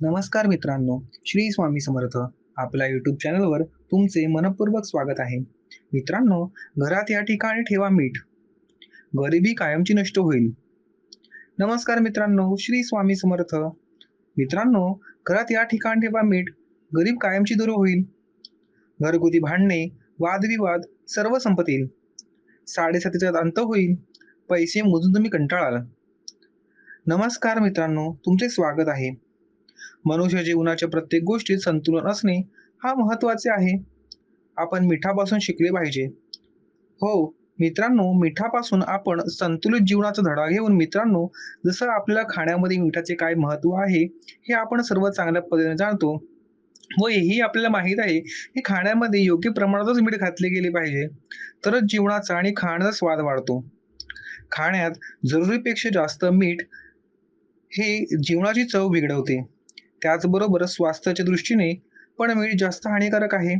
नमस्कार मित्रांनो श्री स्वामी समर्थ. आपल्या यूट्यूब चॅनलवर तुमचे मनपूर्वक स्वागत आहे. मित्रांनो घरात या ठिकाणी ठेवा मीठ. गरिबी कायमची नष्ट होईल. नमस्कार मित्रांनो श्री स्वामी समर्थ. मित्रांनो घरात या ठिकाणी ठेवा मीठ. गरीब कायमची दूर होईल. घरगुती भांडणे वादविवाद सर्व संपतील साडेसातीचा अंत होईल. पैसे मोजून तुम्ही कंटाळाल. नमस्कार मित्रांनो तुमचे स्वागत आहे. मनुष्य जीवनाच्या प्रत्येक गोष्टीत संतुलन असणे हा महत्त्वाचे आहे. आपण मिठापासून शिकले पाहिजे. हो मित्रांनो मिठापासून आपण संतुलित जीवनाचा धडा घेऊन मित्रांनो जसं आपल्याला खाण्यामध्ये मिठाचे काय महत्त्व आहे हे आपण सर्व चांगल्या पद्धतीने जाणतो. व हेही आपल्याला माहीत आहे की खाण्यामध्ये योग्य प्रमाणातच मीठ घातले गेले पाहिजे तरच जीवनाचा आणि खाण्याचा स्वाद वाढतो. खाण्यात जरुरीपेक्षा जास्त मीठ हे जीवनाची चव बिघडवते. त्याचबरोबर स्वास्थ्याच्या दृष्टीने पण मीठ जास्त हानिकारक आहे.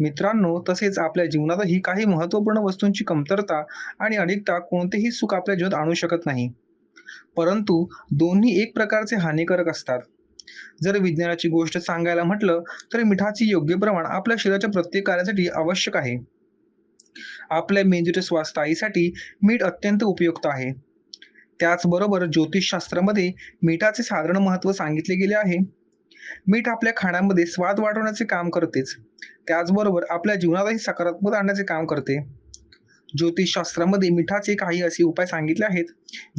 मित्रांनो तसेच आपल्या जीवनातही काही महत्त्वपूर्ण वस्तूंची कमतरता आणि अनेकता कोणतेही सुख आपल्या जीवनात आणू शकत नाही. परंतु दोन्ही एक प्रकारचे हानिकारक असतात. जर विज्ञानाची गोष्ट सांगायला म्हटलं तर मिठाचे योग्य प्रमाण आपल्या शरीराच्या प्रत्येक कार्यासाठी आवश्यक आहे. आपल्या मेंदूच्या स्वास्थ्यासाठी मीठ अत्यंत उपयुक्त आहे. त्याचबरोबर ज्योतिषशास्त्रामध्ये मिठाचे साधारण महत्त्व सांगितले गेले आहे. मीठ आपल्या खाण्यामध्ये स्वाद वाढवण्याचे काम करतेच. त्याचबरोबर आपल्या जीवनातही सकारात्मक आणण्याचे काम करते. ज्योतिषशास्त्रामध्ये मिठाचे काही असे उपाय सांगितले आहेत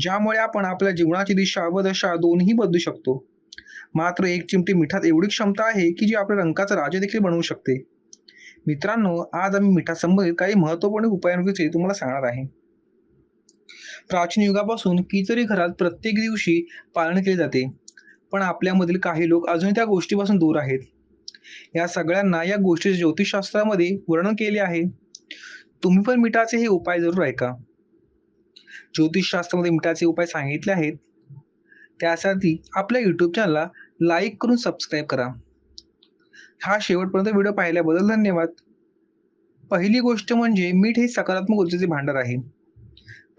ज्यामुळे आपण आपल्या जीवनाची दिशा व दशा दोन्ही बदलू शकतो. मात्र एक चिमटी मिठात एवढी क्षमता आहे की जी आपल्या रंगाचा राजा देखील बनवू शकते. मित्रांनो आज आम्ही मिठासंबंधित काही महत्त्वपूर्ण उपायांविषयी तुम्हाला सांगणार आहे. प्राचीन युगापासून कितीतरी घरात प्रत्येक दिवशी पालन केले जाते. पण आपल्यामधील काही लोक अजून त्या गोष्टीपासून दूर आहेत. या सगळ्यांना या गोष्टीचे ज्योतिषशास्त्रामध्ये वर्णन केले आहे. तुम्ही पण मिठाचे हे उपाय जरूर ऐका. ज्योतिषशास्त्रामध्ये मिठाचे उपाय सांगितले आहेत. त्यासाठी आपल्या युट्यूब चॅनलला लाईक करून सबस्क्राईब करा. हा शेवटपर्यंत व्हिडिओ पाहिल्याबद्दल धन्यवाद. पहिली गोष्ट म्हणजे मीठ हे सकारात्मक ऊर्जेचे भांडार आहे.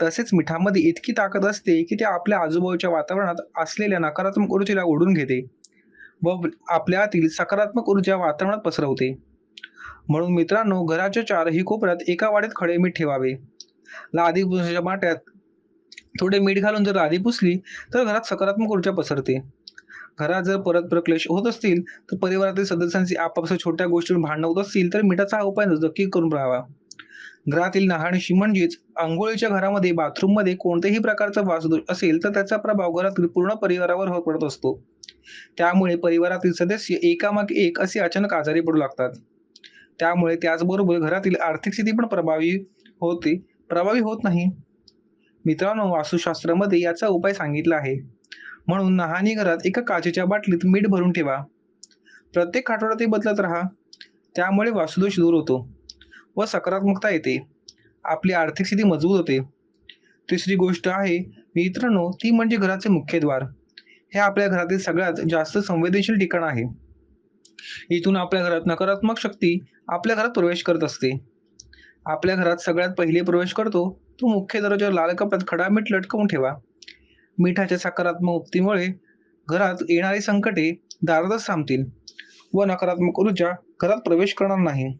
तसेच मिठामध्ये इतकी ताकद असते की ते आपल्या आजूबाजूच्या वातावरणात असलेल्या नकारात्मक ऊर्जेला ओढून घेते व आपल्यातील सकारात्मक ऊर्जा वातावरणात पसरवते. म्हणून मित्रांनो घराच्या चारही कोपऱ्यात एका वाड्यात खडे मीठ ठेवावे. लादी पुसण्याच्या माट्यात थोडे मीठ घालून जर लादी पुसली तर घरात सकारात्मक ऊर्जा पसरते. घरात जर परत प्रक्लेश होत असतील तर परिवारातील सदस्यांची आपापसात छोट्या गोष्टीवर भांडण होत असतील तर मिठाचा हा उपाय नक्की करून राहावा घरातील नहाणीशी म्हणजेच आंघोळीच्या घरामध्ये बाथरूममध्ये कोणत्याही प्रकारचा वासदोष असेल तर त्याचा प्रभाव घरातील पूर्ण परिवारावर होत पडत असतो. त्यामुळे परिवारातील सदस्य एकामागे एक असे अचानक आजारी पडू लागतात. त्यामुळे त्याचबरोबर घरातील आर्थिक स्थिती पण प्रभावी होते प्रभावी होत नाही. मित्रांनो वास्तुशास्त्रामध्ये याचा उपाय सांगितला आहे. म्हणून नहाणी घरात एका काचेच्या बाटलीत मीठ भरून ठेवा. प्रत्येक आठवड्यात ते बदलत राहा. त्यामुळे वासुदोष दूर होतो. व सकारात्मकता येते. आपली आर्थिक स्थिती मजबूत होते. तिसरी गोष्ट आहे मित्रांनो ती म्हणजे घराचे मुख्य द्वार. हे आपल्या घरातील सगळ्यात जास्त संवेदनशील ठिकाण आहे. इथून आपल्या घरात नकारात्मक शक्ती आपल्या घरात प्रवेश करत असते. आपल्या घरात सगळ्यात पहिले प्रवेश करतो तो मुख्य दरवाजावर लाल कपड्यात खडा मीठ लटकवून ठेवा. मिठाच्या सकारात्मक उक्तीमुळे घरात येणारी संकटे दारातच थांबतील व नकारात्मक ऊर्जा घरात प्रवेश करणार नाही.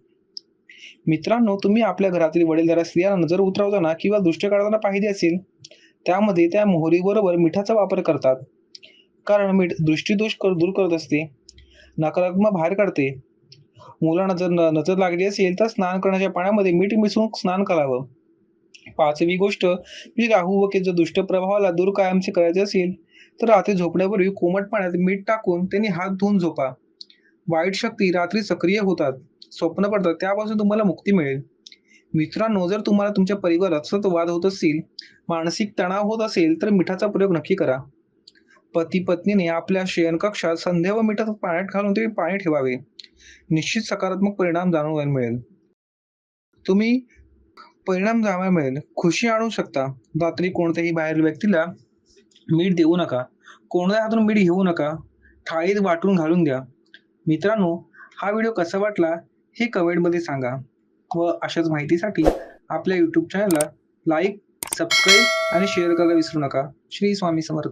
मित्रांनो तुम्ही आपल्या घरातील वडीलधाऱ्या स्त्रियांना नजर उतरवताना किंवा दृष्ट काढताना पाहिजे असेल त्यामध्ये त्या मोहरीबरोबर मिठाचा वापर करतात. कारण मीठ दृष्टीदोष कर दूर करत असते नकारात्मक बाहेर काढते. मुलांना जर न- नजर लागली असेल तर स्नान करण्याच्या पाण्यामध्ये मीठ मिसळून स्नान करावं. पाचवी गोष्ट मी राहू व केतू दुष्ट प्रभावाला दूर कायमचे करायचे असेल तर रात्री झोपण्यापूर्वी कोमट पाण्यात मीठ टाकून त्यांनी हात धुवून झोपा. वाईट शक्ती रात्री सक्रिय होतात. स्वप्न पडतात त्यापासून तुम्हाला मुक्ती मिळेल. मित्रांनो जर तुम्हाला तुमच्या परिवारात सतत वाद होत असतील मानसिक तणाव होत असेल तर मिठाचा प्रयोग नक्की करा. पती पत्नीने आपल्या शयनकक्षात संध्या व मिठात पाण्यात घालून ते पाणी ठेवावे. निश्चित सकारात्मक परिणाम जाणून मिळेल. तुम्ही परिणाम जाणवायला मिळेल. खुशी आणू शकता. रात्री कोणत्याही बाहेर व्यक्तीला मीठ देऊ नका. कोणत्या हातून मीठ घेऊ नका. थाळीत वाटून घालून द्या. मित्रांनो हा व्हिडिओ कसा वाटला? हे कमेंटमध्ये सांगा. व अशाच माहितीसाठी आपल्या यूट्यूब चॅनलला लाईक सबस्क्राईब आणि शेअर करायला विसरू नका. श्री स्वामी समर्थ.